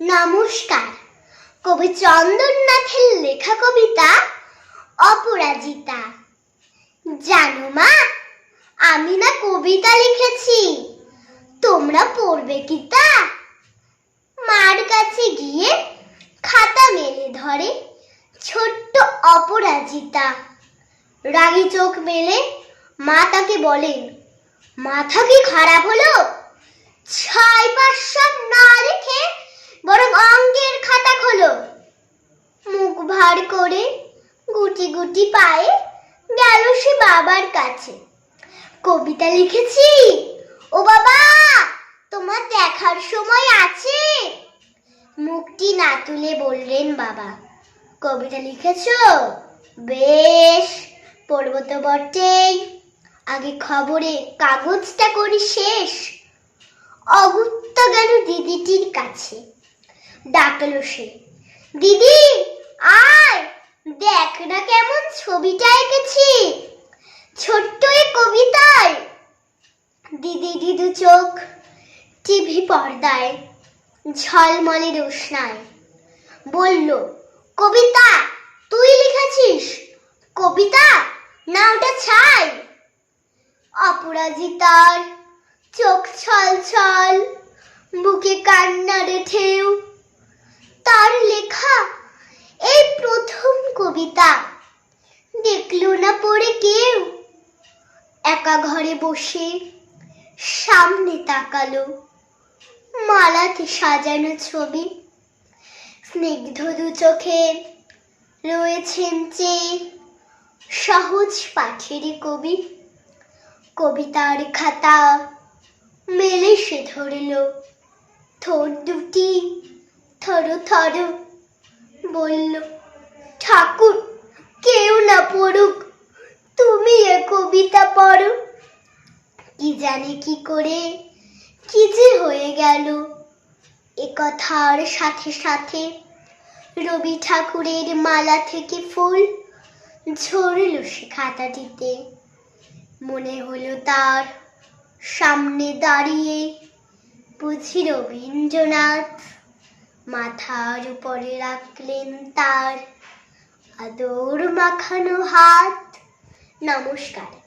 নমস্কার। কবি চন্দননাথের লেখা কবিতা অপরাজিতা। জানো মা, আমি না কবিতা লিখেছি। তোমরা পড়বে কি তা? মার কাছে গিয়ে খাতা মেলে ধরে ছোট্ট অপরাজিতা। রাগী চোখ মেলে মা তাকে বলেন মাথা কি খারাপ হলো? ছয় পাঁচ সব না লিখে গুটি গুটি পায়ে গেল সে বাবার কাছে। কবিতা লিখেছি? ও বাবা, তোমার দেখার সময় আছে। মুখটি না তুলে বললেন বাবা। কবিতা লিখেছো? বেশ পড়ব তো বটেই। আগে খবরে কাগজটা করি শেষ। অগুত্তা গেল দিদিটির কাছে। ডাকলো সে, দিদি, আয়! ছবিটা এঁকেছি। ছোট্ট এই কবিতায়। দিদি দিদু চোখ টিভি পর্দায়, ঝলমলে রোশনায়। বলল, কবিতা, তুই লিখেছিস? কবিতা, না ওটা ছাই। অপরাজিতার চোখ ছল ছল বুকে কান্নার ঢেউ। তার লেখা, এই প্রথম কবিতা। দেখল না পড়ে কেউ? একা ঘরে বসে সামনে তাকালো। মালাতে সাজানো ছবি। স্নিগ্ধ দু চোখে রয়েছেন চেয়ে সহজ পাঠের কবি। কবিতার খাতা মেলে সে ধরল। ঠোঁট দুটি থর থর বলল, ঠাকুর কেউ না পড়ুক তুমি এ কবিতা পড়ো কি জানে কি করে? কি যে হয়ে গেল? এ কথার সাথে সাথে রবি ঠাকুরের মালা থেকে ফুল ঝরল সে খাতাটিতে। মনে হলো তার সামনে দাঁড়িয়ে বুঝি রবীন্দ্রনাথ মাথার উপরে রাখলেন তার আদর মাখানো হাত। নমস্কার।